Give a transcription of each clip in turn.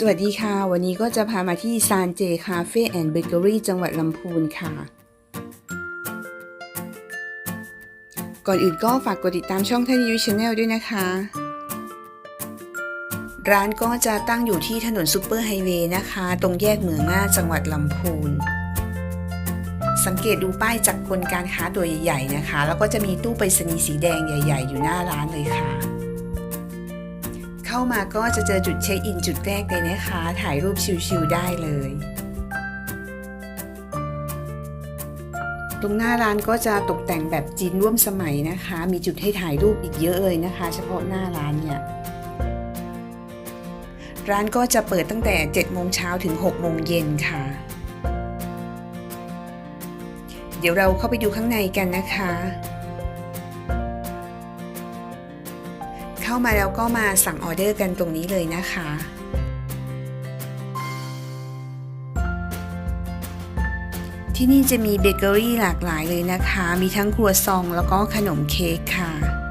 สวัสดีค่ะ วันนี้ก็จะพามาที่ซานเจคาเฟ่แอนด์เบเกอรี่จังหวัดลำพูนค่ะ ก่อนอื่นก็ฝากกดติดตามช่องท่านยูชาแนลด้วยนะคะ ร้านก็จะตั้งอยู่ที่ถนนซูเปอร์ไฮเวย์นะคะ ตรงแยกเหมืองหน้าจังหวัดลำพูน สังเกตดูป้ายจากคนการค้าตัวใหญ่ๆนะคะ แล้วก็จะมีตู้ไปรษณีย์สีแดงใหญ่ ๆ อยู่หน้าร้านเลยค่ะ เข้ามาก็จะเจอจุดเช็คอินจุดแรกเลยนะคะ ถ่ายรูปชิลๆได้เลย ตรงหน้าร้านก็จะตกแต่งแบบจีนร่วมสมัยนะคะ มีจุดให้ถ่ายรูปอีกเยอะเลยนะคะ เฉพาะหน้าร้านเนี่ยร้านก็จะเปิดตั้งแต่ 7 โมงเช้าถึง 6 โมงเย็นค่ะ เดี๋ยวเราเข้าไปดูข้างในกันนะคะ เข้ามาแล้วก็มาสั่งออเดอร์กันตรงนี้เลยนะคะที่นี่จะมีเบเกอรี่หลากหลายเลยนะคะ มีทั้งครัวซองแล้วก็ขนมเค้กค่ะ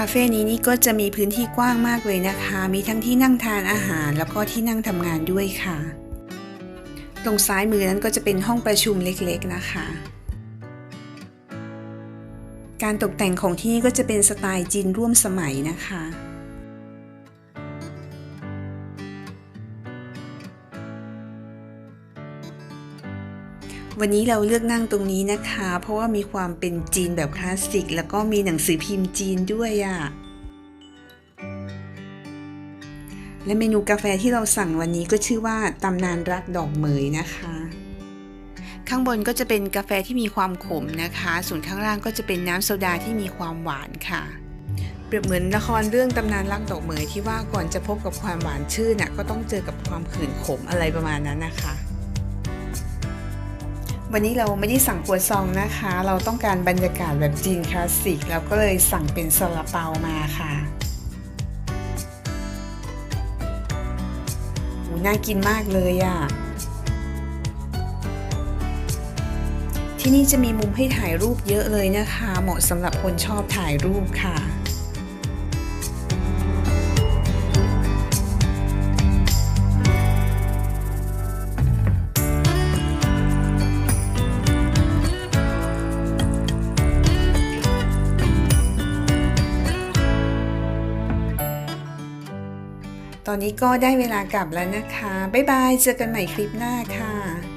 คาเฟ่นี้นี่ก็จะมีพื้นที่กว้างมากเลยนะคะ มีทั้งที่นั่งทานอาหาร แล้วก็ที่นั่งทำงานด้วยค่ะ ตรงซ้ายมือนั้นก็จะเป็นห้องประชุมเล็กๆนะคะ การตกแต่งของที่นี่ก็จะเป็นสไตล์จีนร่วมสมัยนะคะ วันนี้เราเลือกนั่งตรงนี้นะคะ เพราะว่ามีความเป็นจีนแบบคลาสสิก แล้วก็มีหนังสือพิมพ์จีนด้วยอะ่ะและเมนูกาแฟที่เราสั่งวันนี้ก็ชื่อว่าตำนานรักดอกเหมยนะคะ ข้างบนก็จะเป็นกาแฟที่มีความขมนะคะ ส่วนข้างล่างก็จะเป็นน้ำโซดาที่มีความหวานค่ะ เปรียบเหมือนละครเรื่องตำนานรักดอกเหมยที่ว่าก่อนจะพบกับความหวานชื่นน่ะก็ต้องเจอกับความขื่นขมอะไรประมาณนั้นนะคะ วันนี้เราไม่ได้สั่งครัวซองนะคะ เราต้องการบรรยากาศแบบจีนคลาสสิกเราก็เลยสั่งเป็นซาลาเปามาค่ะโหน่ากินมากเลยอะ่ะ ที่นี่จะมีมุมให้ถ่ายรูปเยอะเลยนะคะ เหมาะสำหรับคนชอบถ่ายรูปค่ะ ตอนนี้ก็ได้เวลากลับแล้วนะคะ บ๊ายบาย เจอกันใหม่คลิปหน้าค่ะ